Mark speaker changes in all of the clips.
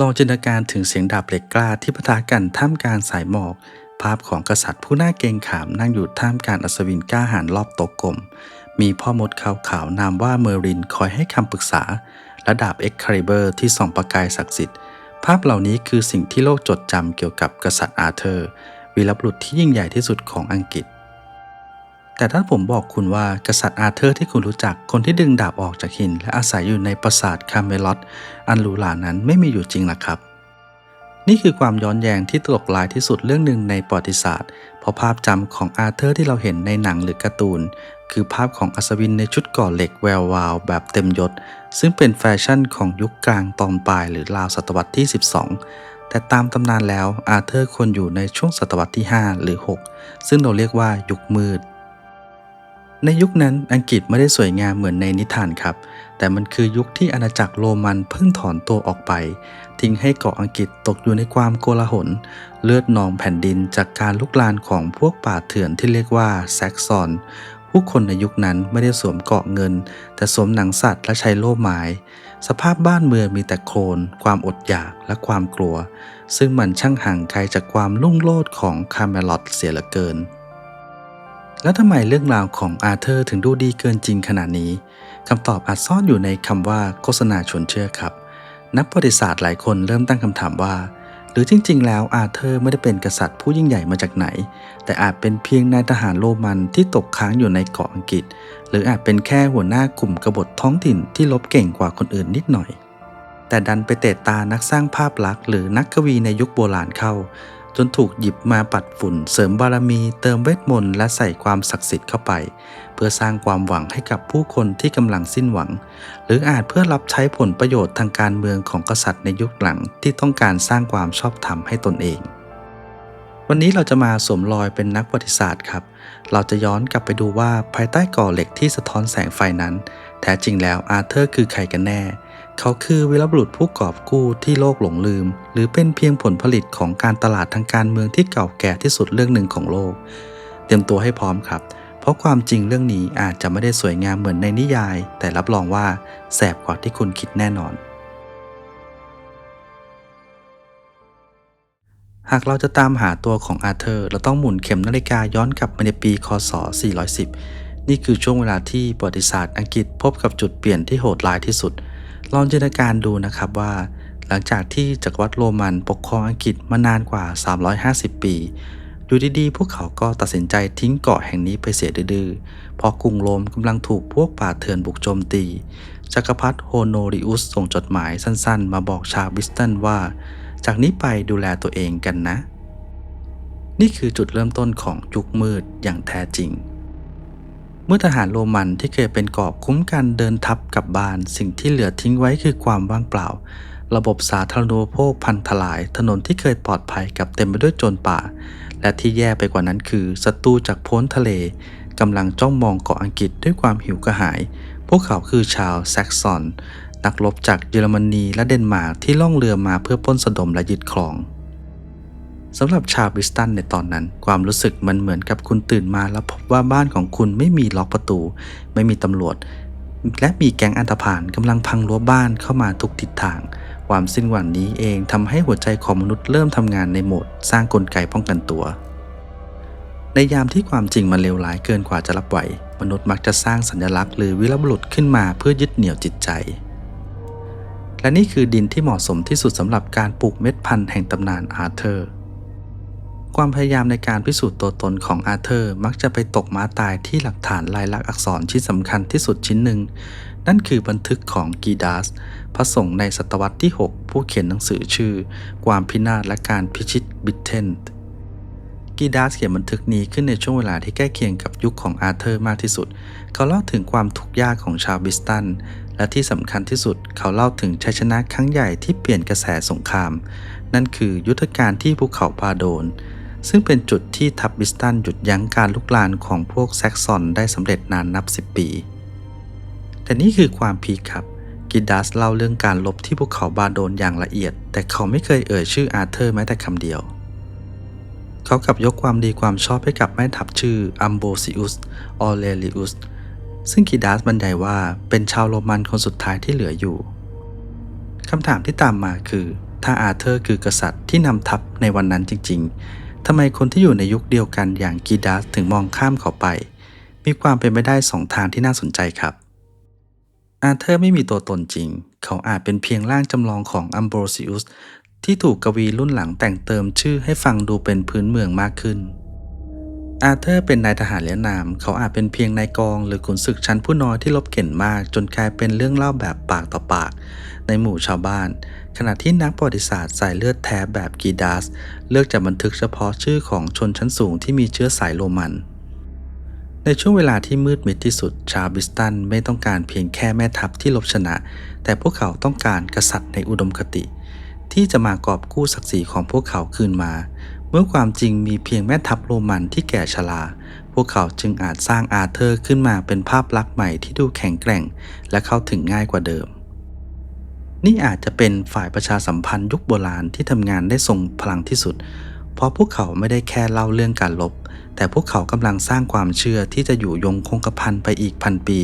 Speaker 1: ลองจินตนาการถึงเสียงดาบเหล็กกล้าที่ปะทะกันท่ามกลางสายหมอก ภาพของกษัตริย์ผู้น่าเกรงขามนั่งอยู่ท่ามกลางอัศวินกล้าหาญรอบโต๊ะกลม มีพ่อมดขาวๆนามว่าเมอรินคอยให้คำปรึกษา และดาบเอ็กคาริเบอร์ที่ส่องประกายศักดิ์สิทธิ์ ภาพเหล่านี้คือสิ่งที่โลกจดจำเกี่ยวกับกษัตริย์อาเธอร์วีรบุรุษที่ยิ่งใหญ่ที่สุดของอังกฤษ แต่ถ้าผมบอกคุณว่ากษัตริย์อาเธอร์ที่คุณรู้จักคนที่ดึงดาบออกจากหิน และอาศัยอยู่ในปราสาทคาเมลอตอันหรูหรานั้นไม่มีอยู่จริงหรอครับ นี่คือความย้อนแยงที่ตลกลายที่สุดเรื่องหนึ่งในประวัติศาสตร์ เพราะภาพจำของอาเธอร์ที่เราเห็นในหนังหรือการ์ตูน คือภาพของอัศวินในชุดก่อเหล็กแวววาวแบบเต็มยศ ซึ่งเป็นแฟชั่นของยุคกลางตอนปลายหรือราวศตวรรษที่ 12แต่ตามตำนานแล้วอาเธอร์ควรอยู่ในช่วงศตวรรษที่ 5 หรือ 6 ซึ่งเราเรียกว่ายุคมืด ในยุคนั้นอังกฤษไม่ได้สวยงามเหมือนในนิทานครับ แต่มันคือยุคที่อาณาจักรโรมันเพิ่งถอนตัวออกไป ทิ้งให้เกาะอังกฤษตกอยู่ในความโกลาหล เลือดนองแผ่นดินจากการลุกลานของพวกป่าเถื่อนที่เรียกว่าแซกซอน ผู้คนในยุคนั้นไม่ได้สวมเกาะเงิน แต่สวมหนังสัตว์และใช้โล่ไม้สภาพบ้านเมืองมีแต่โคลนความอดอยากและความกลัว ซึ่งมันช่างห่างไกลจากความลุ่งโลดของคาเมลอตเสียเหลือเกิน แล้วทำไมเรื่องราวของอาเธอร์ถึงดูดีเกินจริงขนาดนี้คำตอบอาจซ่อนอยู่ในคำว่าโฆษณาชวนเชื่อครับ นักประวัติศาสตร์หลายคนเริ่มตั้งคำถามว่า หรือจริง ๆ แล้วอาเธอร์ไม่ได้เป็นกษัตริย์ผู้ยิ่งใหญ่มาจากไหน แต่อาจเป็นเพียงนายทหารโรมันที่ตกค้างอยู่ในเกาะอังกฤษ หรืออาจเป็นแค่หัวหน้ากลุ่มกบฏท้องถิ่นที่ลบเก่งกว่าคนอื่นนิดหน่อย แต่ดันไปเตะตานักสร้างภาพลักษณ์หรือนักกวีในยุคโบราณเข้า จนถูกหยิบมาปัดฝุ่น เสริมบารมีเติมเวทมนต์และใส่ความศักดิ์สิทธิ์เข้าไป เพื่อสร้างความหวังให้กับผู้คนที่กำลังสิ้นหวัง หรืออาจเพื่อรับใช้ผลประโยชน์ทางการเมืองของกษัตริย์ในยุคหลังที่ต้องการสร้างความชอบธรรมให้ตนเอง วันนี้เราจะมาสวมรอยเป็นนักประวัติศาสตร์ครับ เราจะย้อนกลับไปดูว่าภายใต้ก่อเหล็กที่สะท้อนแสงไฟนั้น แท้จริงแล้วอาเธอร์คือใครกันแน่ เขาคือวีรบุรุษผู้กอบกู้ที่โลกหลงลืม หรือเป็นเพียงผลผลิตของการตลาดทางการเมืองที่เก่าแก่ที่สุดเรื่องหนึ่งของโลก เตรียมตัวให้พร้อมครับ เพราะความจริงเรื่องนี้อาจจะไม่ได้สวยงามเหมือนในนิยาย แต่รับรองว่าแสบกว่าที่คุณคิดแน่นอน หากเราจะตามหาตัวของอาเธอร์ เราต้องหมุนเข็มนาฬิกาย้อนกลับไปในปีคศ 410 นี่คือช่วงเวลาที่ประวัติศาสตร์อังกฤษพบกับจุดเปลี่ยนที่โหดร้ายที่สุด ลองจินตนาการดูนะครับว่า หลังจากที่จักรวรรดิโรมันปกครองอังกฤษมานานกว่า 350 ปีอยู่ดีๆ พวกเขาก็ตัดสินใจทิ้งเกาะแห่งนี้ไปเสียดื้อๆเพราะกรุงโรมกำลังถูกพวกป่าเถื่อนบุกโจมตี จักรพรรดิโฮโนริอุสส่งจดหมายสั้นๆ มาบอกชาวบิสตันว่า จากนี้ไปดูแลตัวเองกันนะ นี่คือจุดเริ่มต้นของยุคมืดอย่างแท้จริง มื่อทหารโรมันที่เคยเป็นกอบคุ้มกันเดินทัพกลับบ้าน สิ่งที่เหลือทิ้งไว้คือความว่างเปล่า ระบบสาธารณูปโภคพันทลาย ถนนที่เคยปลอดภัยกับเต็มไปด้วยโจรป่า และที่แย่ไปกว่านั้นคือศัตรูจากพ้นทะเลกำลังจ้องมองเกาะอังกฤษด้วยความหิวกระหาย พวกเขาคือชาวแซกซอน นักรบจากเยอรมนีและเดนมาร์กที่ล่องเรือมาเพื่อปล้นสะดมและยึดครอง สำหรับชาวบริสตันในตอนนั้น ความรู้สึกมันเหมือนกับคุณตื่นมาแล้วพบว่าบ้านของคุณไม่มีล็อกประตู ไม่มีตำรวจ และมีแก๊งอันธพาลกำลังพังรั้วบ้านเข้ามาทุกทิศทาง ความสิ้นหวังนี้เองทำให้หัวใจของมนุษย์เริ่มทำงานในโหมด สร้างกลไกป้องกันตัว ในยามที่ความจริงมันเลวร้ายเกินกว่าจะรับไหวมนุษย์มักจะสร้างสัญลักษณ์หรือวิรบุรุษขึ้นมาเพื่อยึดเหนี่ยวจิตใจ และนี่คือดินที่เหมาะสมที่สุดสำหรับการปลูกเม็ดพันธุ์แห่งตำนานอาเธอร์ ความพยายามในการพิสูจน์ตัวตนของอาเธอร์มักจะไปตกม้าตายที่หลักฐานลายลักษณ์อักษรที่สำคัญที่สุดชิ้นหนึ่ง นั่นคือบันทึกของกีดาส พระสงฆ์ในศตวรรษที่ 6 ผู้เขียนหนังสือชื่อ ความพินาศและการพิชิตบิทเทนกีดาสเขียนบันทึกนี้ขึ้นในช่วงเวลาที่ใกล้เคียงกับยุคของอาเธอร์มากที่สุด เขาเล่าถึงความทุกข์ยากของชาวบิสตัน และที่สำคัญที่สุดเขาเล่าถึงชัยชนะครั้งใหญ่ที่เปลี่ยนกระแสสงคราม นั่นคือยุทธการที่ภูเขาพาโดน ซึ่งเป็นจุดที่ทัพบิสตันหยุดยั้งการลุกลานของพวกแซกซอนได้สำเร็จนานนับ 10 ปี แต่นี่คือความพีคครับ กิดดัสเล่าเรื่องการลบที่ภูเขาบาโดนอย่างละเอียด แต่เขาไม่เคยเอ่ยชื่ออาเธอร์แม้แต่คำเดียว เขากลับยกความดีความชอบให้กับแม่ทัพชื่ออัมโบซิอุส ออเลริอุส ซึ่งกิดดัสบรรยายว่าเป็นชาวโรมันคนสุดท้ายที่เหลืออยู่คำถามที่ตามมาคือ ถ้าอาเธอร์คือกษัตริย์ที่นำทัพในวันนั้นจริงๆ ทำไมคนที่อยู่ในยุคเดียวกันอย่างกีดัสถึงมองข้ามเขาไป มีความเป็นไปได้สองทางที่น่าสนใจครับ อาเธอร์ไม่มีตัวตนจริง เขาอาจเป็นเพียงร่างจำลองของอัมโบรซิอุสที่ถูกกวีรุ่นหลังแต่งเติมชื่อให้ฟังดูเป็นพื้นเมืองมากขึ้น อาเธอร์เป็นนายทหารเลี้ยนาม เขาอาจเป็นเพียงนายกอง หรือขุนศึกชั้นผู้น้อยที่ลบเก่งมาก จนกลายเป็นเรื่องเล่าแบบปากต่อปาก ในหมู่ชาวบ้าน ขณะที่นักประวัติศาสตร์สายเลือดแท้แบบกีดัสเลือกจะบันทึกเฉพาะชื่อของชนชั้นสูงที่มีเชื้อสายโรมัน ในช่วงเวลาที่มืดมิดที่สุดชาวบิสตันไม่ต้องการเพียงแค่แม่ทัพที่ลบชนะ แต่พวกเขาต้องการกษัตริย์ในอุดมคติ ที่จะมากอบกู้ศักดิ์ศรีของพวกเขาคืนมา เมื่อความจริงมีเพียงแม่ทัพโรมันที่แก่ชราพวกเขาจึงอาจสร้างอาเธอร์ขึ้นมาเป็นภาพลักษณ์ใหม่ที่ดูแข็งแกร่ง และเข้าถึงง่ายกว่าเดิม นี่อาจจะเป็นฝ่ายประชาสัมพันธ์ยุคโบราณที่ทำงานได้ทรงพลังที่สุด เพราะพวกเขาไม่ได้แค่เล่าเรื่องการลบ แต่พวกเขากำลังสร้างความเชื่อที่จะอยู่ยงคงกระพันไปอีกพันปี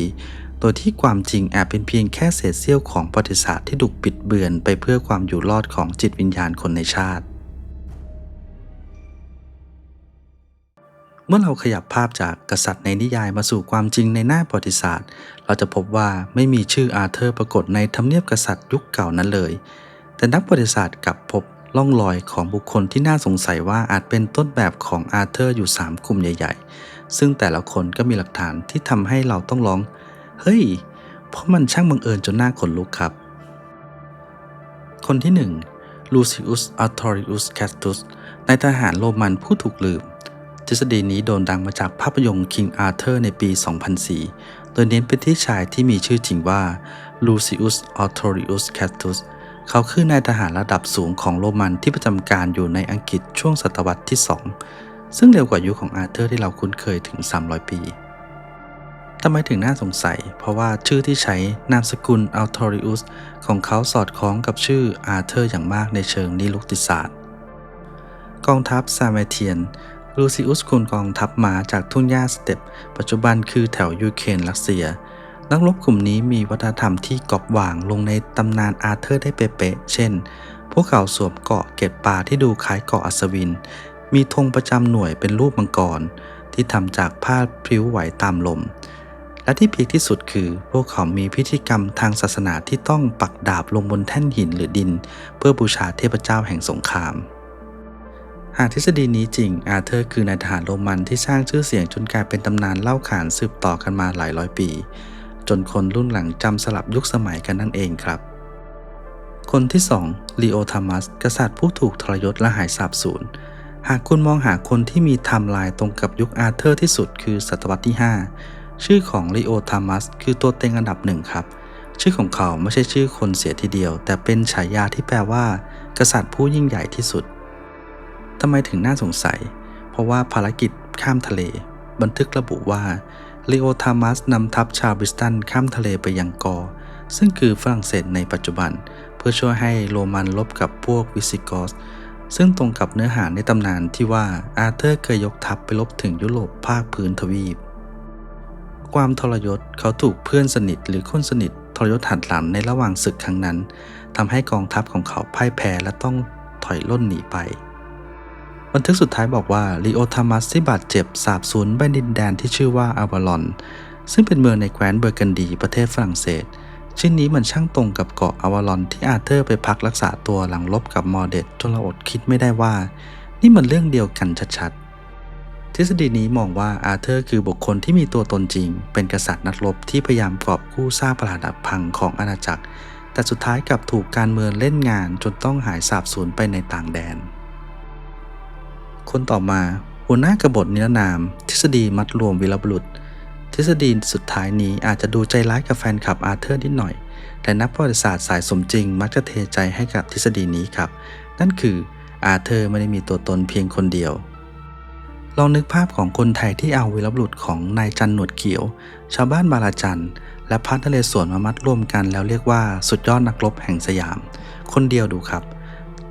Speaker 1: โดยที่ความจริงอาจเป็นเพียงแค่เศษเสี้ยวของประวัติศาสตร์ที่ถูกปิดเบือนไปเพื่อความอยู่รอดของจิตวิญญาณคนในชาติ เมื่อเราขยับภาพจากกษัตริย์ในนิยายมาสู่ความจริงในหน้าประวัติศาสตร์ เราจะพบว่าไม่มีชื่ออาเธอร์ปรากฏในทำเนียบกษัตริย์ยุคเก่านั้นเลย แต่นักประวัติศาสตร์กลับพบล่องรอยของบุคคลที่น่าสงสัยว่าอาจเป็นต้นแบบของอาเธอร์อยู่ 3 กลุ่มใหญ่ ๆ ซึ่งแต่ละคนก็มีหลักฐานที่ทำให้เราต้องร้อง เฮ้ย เพราะมันช่างบังเอิญจนน่าขนลุกครับ คนที่1 Lucius Artorius Castus นายทหารโรมันผู้ถูกลืม ทฤษฎีนี้โด่งดังมาจากภาพยนตร์ King Arthur ในปี 2004 โดยเน้นไปที่ชายที่มีชื่อจริงว่า Lucius Artorius Castus เขาคือนายทหารระดับสูงของโรมันที่ประจำการอยู่ในอังกฤษช่วงศตวรรษที่ 2 ซึ่งเร็วกว่ายุคของอาร์เธอร์ที่เราคุ้นเคยถึง 300 ปีทำไมถึงน่าสงสัย เพราะว่าชื่อที่ใช้นามสกุลอัลทอริอุสของเขาสอดคล้องกับชื่ออาร์เธอร์อย่างมากในเชิงนิรุกติศาสตร์ กองทัพซามาเทียน ลูซิอุสคุนกองทัพหมาจากทุ่งหญ้าสเต็ป ปัจจุบันคือแถวยูเครนรัสเซีย นักรบกลุ่มนี้มีวัฒนธรรมที่กอบว่างลงในตำนานอาร์เธอร์ได้เป๊ะๆเช่น พวกเขาสวมเกาะเกล็ดปลาที่ดูคล้ายเกาะอัศวิน มีธงประจำหน่วยเป็นรูปมังกร ที่ทำจากผ้าพริ้วไหวตามลม และที่พีคที่สุดคือ พวกเขามีพิธีกรรมทางศาสนาที่ต้องปักดาบลงบนแท่นหินหรือดิน เพื่อบูชาเทพเจ้าแห่งสงคราม หากทฤษฎีนี้จริง อาเธอร์คือนายทหารโรมันที่สร้างชื่อเสียงจนกลายเป็นตำนานเล่าขานสืบต่อกันมาหลายร้อยปี จนคนรุ่นหลังจำสลับยุคสมัยกันนั่นเองครับ คนที่2ลีโอธามัส กษัตริย์ผู้ถูกทรยศและหายสาบสูญ หากคุณมองหาคนที่มีไทม์ไลน์ตรงกับยุคอาเธอร์ที่สุดคือศตวรรษที่ 5 ชื่อของลีโอธามัสคือตัวเต็งอันดับหนึ่งครับ ชื่อของเขาไม่ใช่ชื่อคนเสียทีเดียว แต่เป็นฉายาที่แปลว่า กษัตริย์ผู้ยิ่งใหญ่ที่สุด ทำไมถึงน่าสงสัย เพราะว่าภารกิจข้ามทะเล บันทึกระบุว่าลีโอธามัสนำทัพชาวบริสตันข้ามทะเลไปยังกอ ซึ่งคือฝรั่งเศสในปัจจุบัน เพื่อช่วยให้โรมันลบกับพวกวิสิกอส ซึ่งตรงกับเนื้อหาในตำนานที่ว่าอาเธอร์เคยยกทัพไปลบถึงยุโรปภาคพื้นทวีป ความทรยศเขาถูกเพื่อนสนิทหรือคนสนิททรยศหัดหลังในระหว่างศึกครั้งนั้นทำให้กองทัพของเขาพ่ายแพ้และต้องถอยล่นหนีไป บันทึกสุดท้ายบอกว่าลีโอธามัสที่บาดเจ็บสาบสูญไปดินแดนที่ชื่อว่าอาวาลอน ซึ่งเป็นเมืองในแคว้นเบอร์กันดีประเทศฝรั่งเศส ชื่อนี้มันช่างตรงกับเกาะอาวาลอนที่อาเธอร์ไปพักรักษาตัวหลังลบกับมอร์เดตจนเราอดคิดไม่ได้ว่า นี่มันเรื่องเดียวกันชัดๆ ทฤษฎีนี้มองว่าอาเธอร์คือบุคคลที่มีตัวตนจริง เป็นกษัตริย์นักรบที่พยายามกอบกู้สร้างปราดพังของอาณาจักร แต่สุดท้ายกลับถูกการเมืองเล่นงานจนต้องหายสาบสูญไปในต่างแดน คนต่อมา หัวหน้ากบฏนิรนาม ทฤษฎีมัดรวมวีรบุรุษ ทฤษฎีสุดท้ายนี้อาจจะดูใจร้ายกับแฟนคลับอาเธอร์นิดหน่อย แต่นักประวัติศาสตร์สายสมจริง มักจะเทใจให้กับทฤษฎีนี้ครับ นั่นคืออาเธอร์ไม่ได้มีตัวตนเพียงคนเดียวลองนึกภาพของคนไทยที่เอาวีรบุรุษของนายจันหนวดเขียว ชาวบ้านบาลาจันและพัทนเรศวรมามัดรวมกันแล้วเรียกว่าสุดยอดนักรบแห่งสยาม คนเดียวดูครับ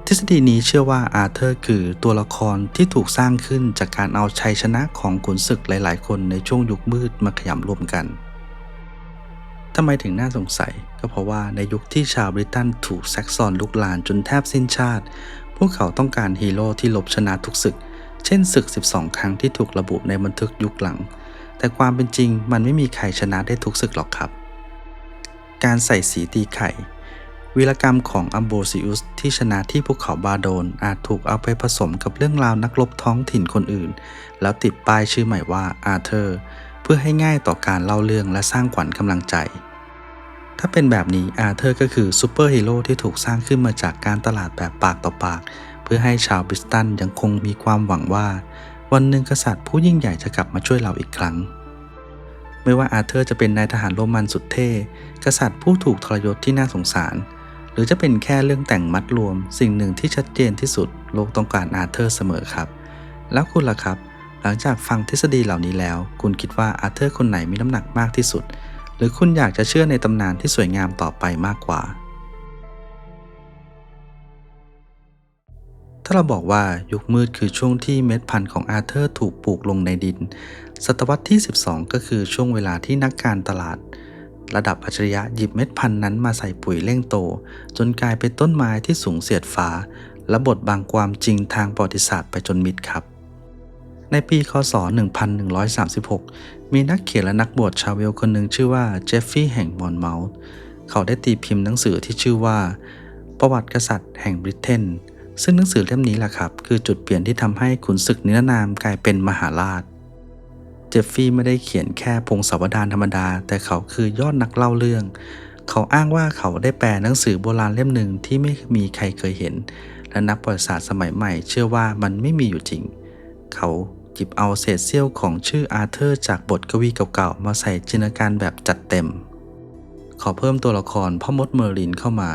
Speaker 1: ทฤษฎีนี้เชื่อว่าอาเธอร์คือตัวละครที่ถูกสร้างขึ้นจากการเอาชัยชนะของขุนศึกหลายๆ คนในช่วงยุคมืดมาขยำรวมกันทำไมถึงน่าสงสัยก็เพราะว่าในยุคที่ชาวบริตันถูกแซกซอนลุกลานจนแทบสิ้นชาติ พวกเขาต้องการฮีโร่ที่ลบชนะทุกศึก เช่นศึก 12 ครั้งที่ถูกระบุในบันทึกยุคหลัง แต่ความเป็นจริงมันไม่มีใครชนะได้ทุกศึกหรอกครับ การใส่สีตีไข่ วีรกรรมของอัมโบซิอุสที่ชนะที่ภูเขาบาโดนอาจถูกเอาไปผสมกับเรื่องราวนักรบท้องถิ่นคนอื่น แล้วติดป้ายชื่อใหม่ว่าอาเธอร์เพื่อให้ง่ายต่อการเล่าเรื่องและสร้างขวัญกำลังใจ ถ้าเป็นแบบนี้อาเธอร์ก็คือซูเปอร์ฮีโร่ที่ถูกสร้างขึ้นมาจากการตลาดแบบปากต่อปาก เพื่อให้ชาวบิสตันยังคงมีความหวังว่า วันหนึ่งกษัตริย์ผู้ยิ่งใหญ่จะกลับมาช่วยเราอีกครั้งไม่ว่าอาเธอร์จะเป็นนายทหารโรมันสุดเท่ กษัตริย์ผู้ถูกทรยศที่น่าสงสาร หรือจะเป็นแค่เรื่องแต่งมัดรวม สิ่งหนึ่งที่ชัดเจนที่สุดโลกต้องการอาร์เธอร์เสมอครับ แล้วคุณล่ะครับ หลังจากฟังทฤษฎีเหล่านี้แล้ว คุณคิดว่าอาร์เธอร์คนไหนมีน้ำหนักมากที่สุด หรือคุณอยากจะเชื่อในตำนานที่สวยงามต่อไปมากกว่า ถ้าเราบอกว่ายุคมืดคือช่วงที่เม็ดพันธุ์ของอาร์เธอร์ถูกปลูกลงในดิน ศตวรรษที่ 12 ก็คือช่วงเวลาที่นักการตลาด ระดับอัจฉริยะหยิบเม็ดพันธุ์นั้นมาใส่ปุ๋ยเร่งโต จนกลายเป็นต้นไม้ที่สูงเสียดฟ้า และบทบังความจริงทางประวัติศาสตร์ไปจนมิดครับ ในปีคศ 1136 มีนักเขียนและนักบวชชาวเวลคนหนึ่งชื่อว่าเจฟฟี่แห่งมอนเมาส์เขาได้ตีพิมพ์หนังสือที่ชื่อว่า ประวัติกษัตริย์แห่งบริเตนซึ่งหนังสือเล่มนี้แหละครับ คือจุดเปลี่ยนที่ทำให้ขุนศึกนิรนามกลายเป็นมหาราช จฟฟี่ไม่ได้เขียนแค่พงศาวดารธรรมดา แต่เขาคือยอดนักเล่าเรื่อง เขาอ้างว่าเขาได้แปลหนังสือโบราณเล่มหนึ่งที่ไม่มีใครเคยเห็น และนักประวัติศาสตร์สมัยใหม่เชื่อว่ามันไม่มีอยู่จริง เขาหยิบเอาเศษเสี้ยวของชื่ออาเธอร์จากบทกวีเก่าๆ มาใส่จินตนาการแบบจัดเต็ม ขอเพิ่มตัวละครพ่อมดเมอร์ลินเข้ามา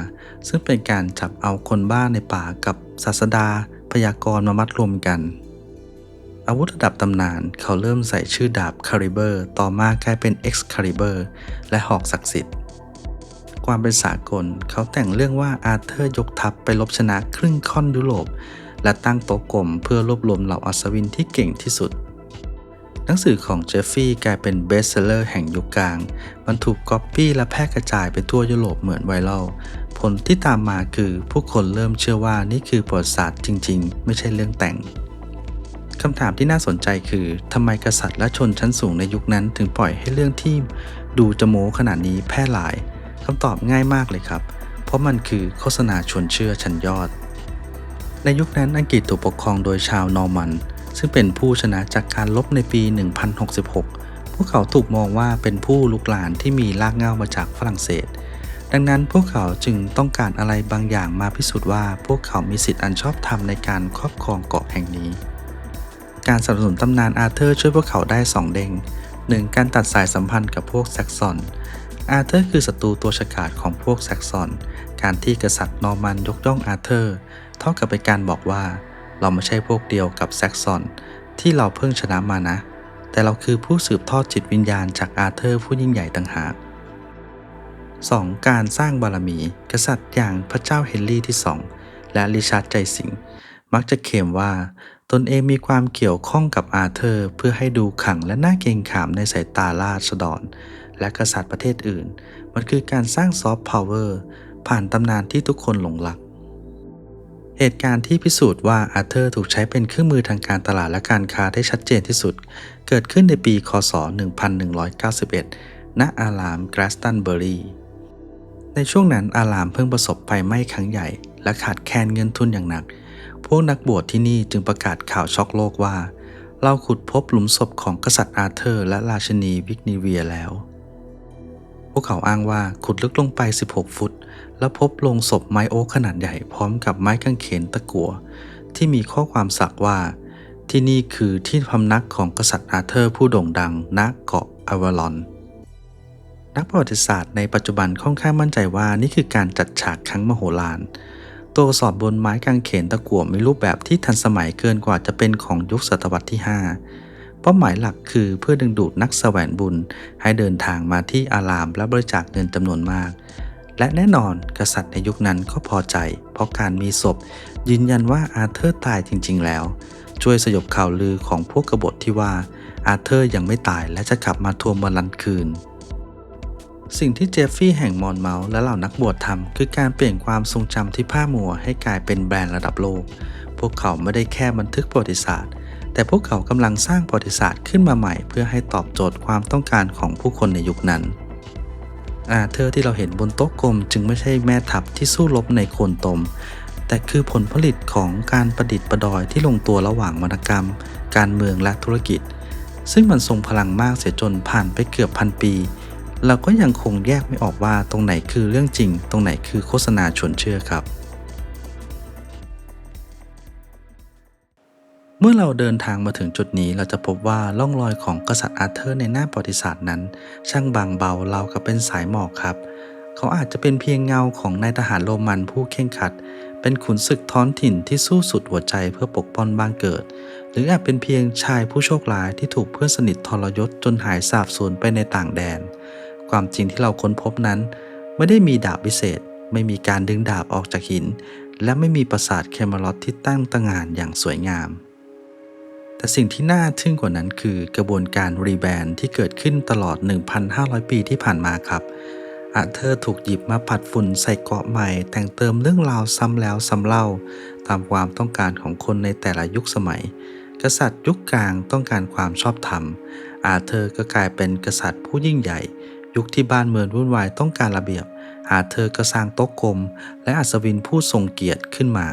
Speaker 1: ซึ่งเป็นการจับเอาคนบ้าในป่ากับศาสดาพยากรณ์มามัดรวมกัน อาวุธระดับตำนานเขาเริ่มใส่ชื่อดาบคาริเบอร์ ต่อมากลายเป็น X c a l i b u r และหอกศักดิ์สิทธิ์ ความเป็นสากลเขาแต่งเรื่องว่าอาเธอร์ยกทัพไปลบชนะครึ่งค่อนยุโรป และตั้งโต๊ะกลมเพื่อรวบรวมเหล่าอัศวินที่เก่งที่สุด หนังสือของเจฟฟี่กลายเป็นเบสเซอร์แห่งยุคกลาง มันถูกก๊อปปี้และแพร่กระจายไปทั่วยุโรปเหมือนไวรัลผลที่ตามมาคือผู้คนเริ่มเชื่อว่านี่คือประวัติศาสตร์จริง ๆ ไม่ใช่เรื่องแต่ง คำถามที่น่าสนใจคือทำไมกษัตริย์และชนชั้นสูงในยุคนั้น ถึงปล่อยให้เรื่องที่ดูจะโม้ขนาดนี้แพร่หลายคำตอบง่ายมากเลยครับ เพราะมันคือโฆษณาชวนเชื่อชั้นยอด ในยุคนั้นอังกฤษถูกปกครองโดยชาวนอร์มัน ซึ่งเป็นผู้ชนะจากการลบในปี 1066 พวกเขาถูกมองว่าเป็นผู้ลุกลานที่มีรากเหง้ามาจากฝรั่งเศส ดังนั้นพวกเขาจึงต้องการอะไรบางอย่างมาพิสูจน์ว่าพวกเขามีสิทธิ์อันชอบธรรมในการครอบครองเกาะแห่งนี้ การสนับสนุนตำนานอาเธอร์ช่วยพวกเขาได้ 2 เด้ง 1. การตัดสายสัมพันธ์กับพวกแซกซอน อาเธอร์คือศัตรูตัวฉกาจของพวกแซกซอน การที่กษัตริย์นอร์มันยกย่องอาเธอร์ เท่ากับเป็นการบอกว่า เราไม่ใช่พวกเดียวกับแซกซอน ที่เราเพิ่งชนะมานะ แต่เราคือผู้สืบทอดจิตวิญญาณจากอาเธอร์ผู้ยิ่งใหญ่ต่างหาก 2. การสร้างบารมี กษัตริย์อย่างพระเจ้าเฮนรี่ที่ 2 และริชาร์ดใจสิงห์มักจะเคลมว่า ตนเองมีความเกี่ยวข้องกับอาเธอร์ เพื่อให้ดูขังและน่าเกรงขามในสายตาราษฎรและกษัตริย์ประเทศอื่น มันคือการสร้างซอฟต์พาวเวอร์ผ่านตำนานที่ทุกคนหลงรัก เหตุการณ์ที่พิสูจน์ว่าอาเธอร์ถูกใช้เป็นเครื่องมือทางการตลาดและการค้าได้ชัดเจนที่สุด เกิดขึ้นในปี คศ 1191 ณ อารามกราสตันเบอรีในช่วงนั้นอารามเพิ่งประสบไฟไหม้ครั้งใหญ่ และขาดแคลนเงินทุนอย่างหนัก วกนักบวชที่นี่จึงประกาศข่าวช็อกโลกว่า เราขุดพบหลุมศพของกษัตริย์อาเธอร์และราชินีวิกนีเวียแล้ว พวกเขาอ้างว่าขุดลึกลงไป 16 ฟุต แล้วพบโลงศพไม้โอ๊กขนาดใหญ่พร้อมกับไม้กางเขนตะกัว ที่มีข้อความสักว่า ที่นี่คือที่พำนักของกษัตริย์อาเธอร์ผู้โด่งดังณเกาะอาวาลอนนักประวัติศาสตร์ในปัจจุบันค่อนข้างมั่นใจว่านี่คือการจัดฉากครั้งมโหฬาร ตัวสอักษรบนไม้กางเขนตะกั่วมีรูปแบบที่ทันสมัยเกินกว่าจะเป็นของยุคศตวรรษที่ 5 เป้าหมายหลักคือเพื่อดึงดูดนักแสวงบุญ ให้เดินทางมาที่อารามและบริจาคเงินจำนวนมาก และแน่นอนกษัตริย์ในยุคนั้นก็พอใจ เพราะการมีศพ ยืนยันว่าอาเธอร์ตายจริง ๆ แล้ว ช่วยสยบข่าวลือของพวกกบฏที่ว่าอาเธอร์ยังไม่ตายและจะกลับมาทวงบัลลังก์คืน สิ่งที่เจฟฟี่แห่งมอนเมาส์และเหล่านักบวชทำคือการเปลี่ยนความทรงจำที่ผ้ามัวให้กลายเป็นแบรนด์ระดับโลก พวกเขาไม่ได้แค่บันทึกประวัติศาสตร์ แต่พวกเขากำลังสร้างประวัติศาสตร์ขึ้นมาใหม่เพื่อให้ตอบโจทย์ความต้องการของผู้คนในยุคนั้นอาเธอร์ที่เราเห็นบนโต๊ะกลมจึงไม่ใช่แม่ทัพที่สู้รบในโคนตม แต่คือผลผลิตของการประดิษฐ์ประดอยที่ลงตัวระหว่างวรรณกรรม การเมืองและธุรกิจ ซึ่งมันทรงพลังมากเสียจนผ่านไปเกือบพันปี เราก็ยังคงแยกไม่ออกว่าตรงไหนคือเรื่องจริง ตรงไหนคือโฆษณาชวนเชื่อครับ เมื่อเราเดินทางมาถึงจุดนี้เราจะพบว่าล่องรอยของกษัตริย์อาร์เธอร์ในหน้าประวัติศาสตร์นั้น ช่างบางเบาเรากับเป็นสายหมอกครับ เขาอาจจะเป็นเพียงเงาของนายทหารโรมันผู้เข่งขัด เป็นขุนศึกท้อนถิ่นที่สู้สุดหัวใจเพื่อปกป้องบ้านเกิด หรืออาจเป็นเพียงชายผู้โชคร้ายที่ถูกเพื่อนสนิททรยศจนหายสาบสูญไปในต่างแดน ความจริงที่เราค้นพบนั้น ไม่ได้มีดาบวิเศษ ไม่มีการดึงดาบออกจากหิน และไม่มีปราสาทเคมารอตที่ตั้งตระหง่านอย่างสวยงาม แต่สิ่งที่น่าทึ่งกว่านั้นคือกระบวนการรีแบรนด์ที่เกิดขึ้นตลอด 1,500 ปีที่ผ่านมาครับอาเธอร์ถูกหยิบมาผัดฝุ่นใส่เกาะใหม่ แต่งเติมเรื่องราวซ้ำแล้วซ้ำเล่า ตามความต้องการของคนในแต่ละยุคสมัย กษัตริย์ยุคกลางต้องการความชอบธรรม อาเธอร์ก็กลายเป็นกษัตริย์ผู้ยิ่งใหญ่ ยุคที่บ้านเมืองวุ่นวายต้องการระเบียบอาเธอก็สร้างโต๊ะกลม และอัศวินผู้ทรงเกียรติขึ้นมา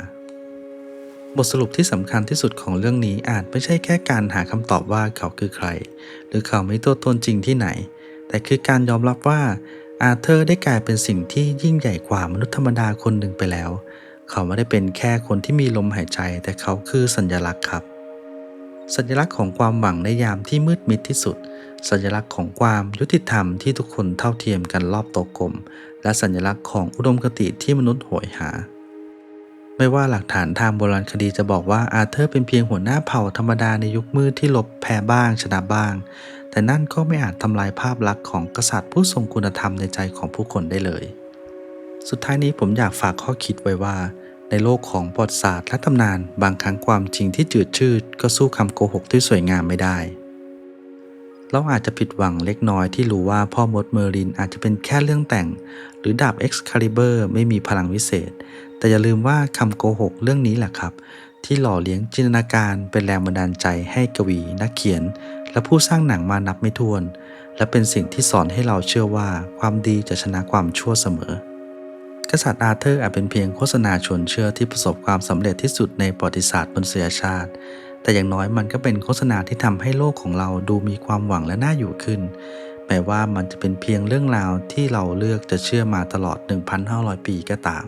Speaker 1: บทสรุปที่สำคัญที่สุดของเรื่องนี้อาจไม่ใช่แค่การหาคำตอบว่าเขาคือใคร หรือเขาไม่ตัวตนจริงที่ไหน แต่คือการยอมรับว่าอาเธอร์ได้กลายเป็นสิ่งที่ยิ่งใหญ่กว่ามนุษย์ธรรมดาคนหนึ่งไปแล้ว เขาไม่ได้เป็นแค่คนที่มีลมหายใจ แต่เขาคือสัญลักษณ์ครับ สัญลักษณ์ของความหวังในยามที่มืดมิดที่สุด สัญลักษณ์ของความยุติธรรมที่ทุกคนเท่าเทียมกันรอบโต๊ะกลม และสัญลักษณ์ของอุดมคติที่มนุษย์โหยหา ไม่ว่าหลักฐานทางโบราณคดีจะบอกว่าอาเธอร์เป็นเพียงหัวหน้าเผ่าธรรมดาในยุคมืดที่ลบแพ้บ้างชนะบ้าง แต่นั่นก็ไม่อาจทำลายภาพลักษณ์ของกษัตริย์ผู้ทรงคุณธรรมในใจของผู้คนได้เลย สุดท้ายนี้ผมอยากฝากข้อคิดไว้ว่า ในโลกของประวัติศาสตร์และตำนาน บางครั้งความจริงที่จืดชืดก็สู้คำโกหกที่สวยงามไม่ได้ เราอาจจะผิดหวังเล็กน้อยที่รู้ว่าพ่อมดเมอร์ลินอาจจะเป็นแค่เรื่องแต่ง หรือดาบ Excalibur ไม่มีพลังวิเศษ แต่อย่าลืมว่าคำโกหกเรื่องนี้แหละครับ ที่หล่อเลี้ยงจินตนาการเป็นแรงบันดาลใจให้กวี นักเขียน และผู้สร้างหนังมานับไม่ถ้วน และเป็นสิ่งที่สอนให้เราเชื่อว่าความดีจะชนะความชั่วเสมอ กษัตริย์อาเธอร์อาจเป็นเพียงโฆษณาชวนเชื่อที่ประสบความสำเร็จที่สุดในประวัติศาสตร์มนุษยชาติ แต่อย่างน้อยมันก็เป็นโฆษณาที่ทำให้โลกของเราดูมีความหวังและน่าอยู่ขึ้น แม้ว่ามันจะเป็นเพียงเรื่องราวที่เราเลือกจะเชื่อมาตลอด 1,500 ปีก็ตาม